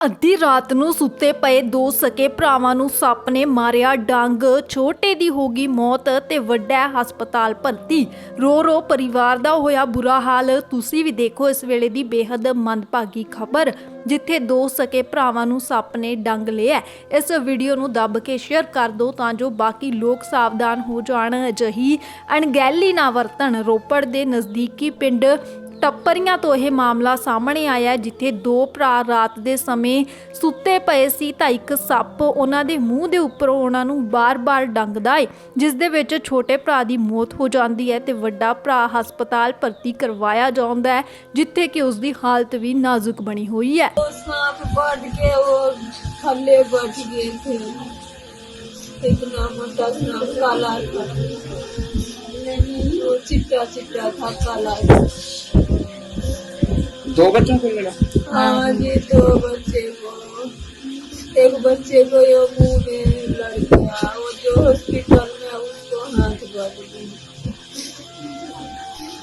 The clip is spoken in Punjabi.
ਅੱਧੀ ਰਾਤ ਨੂੰ ਸੁੱਤੇ ਪਏ ਦੋ ਸਕੇ ਭਰਾਵਾਂ ਨੂੰ ਸੱਪ ਨੇ ਮਾਰਿਆ ਡੰਗ। ਛੋਟੇ ਦੀ ਹੋ ਗਈ ਮੌਤ ਤੇ ਵੱਡਾ ਹਸਪਤਾਲ ਭਰਤੀ। ਰੋ ਰੋ ਪਰਿਵਾਰ ਦਾ ਹੋਇਆ ਬੁਰਾ ਹਾਲ। ਤੁਸੀਂ ਵੀ ਦੇਖੋ ਇਸ ਵੇਲੇ ਦੀ ਬੇਹੱਦ ਮੰਦਭਾਗੀ ਖਬਰ, ਜਿੱਥੇ ਦੋ ਸਕੇ ਭਰਾਵਾਂ ਨੂੰ ਸੱਪ ਨੇ ਡੰਗ ਲਿਆ। ਇਸ ਵੀਡੀਓ ਨੂੰ ਦੱਬ ਕੇ ਸ਼ੇਅਰ ਕਰ ਦਿਓ ਤਾਂ ਜੋ ਬਾਕੀ ਲੋਕ ਸਾਵਧਾਨ ਹੋ ਜਾਣ ਅਜਿਹੀ ਅਣਗਹਿਲੀ ਨਾ ਵਰਤਣ। ਰੋਪੜ ਦੇ ਨਜ਼ਦੀਕੀ ਪਿੰਡ ਟੱਪਰੀਆਂ ਤੋਂ ਇਹ ਮਾਮਲਾ ਸਾਹਮਣੇ ਆਇਆ ਹੈ, ਜਿੱਥੇ ਦੋ ਭਰਾ ਰਾਤ ਦੇ ਸਮੇਂ ਸੁੱਤੇ ਪਏ ਸੀ ਤਾਂ ਇੱਕ ਸੱਪ ਉਹਨਾਂ ਦੇ ਮੂੰਹ ਦੇ ਉੱਪਰੋਂ ਉਹਨਾਂ ਨੂੰ ਬਾਰ-ਬਾਰ ਡੰਗਦਾ ਹੈ ਜਿਸ ਦੇ ਵਿੱਚ ਛੋਟੇ ਭਰਾ ਦੀ ਮੌਤ ਹੋ ਜਾਂਦੀ ਹੈ ਤੇ ਵੱਡਾ ਭਰਾ ਹਸਪਤਾਲ ਭਰਤੀ ਕਰਵਾਇਆ ਜਾਂਦਾ ਹੈ ਜਿੱਥੇ ਕਿ ਉਸ ਦੀ ਹਾਲਤ ਵੀ ਨਾਜ਼ੁਕ ਬਣੀ ਹੋਈ ਹੈ वो सांप बढ़ के वो थल्ले बैठ गए थे इतना मोटा सांप काला था वो चिट्टा चिट्टा था काला दो बच्चों को मिला हाँ जी दो बच्चे को एक बच्चे को ये मुंह में लड़ गया वो जो हॉस्पिटल में उसको हाथ बढ़ गई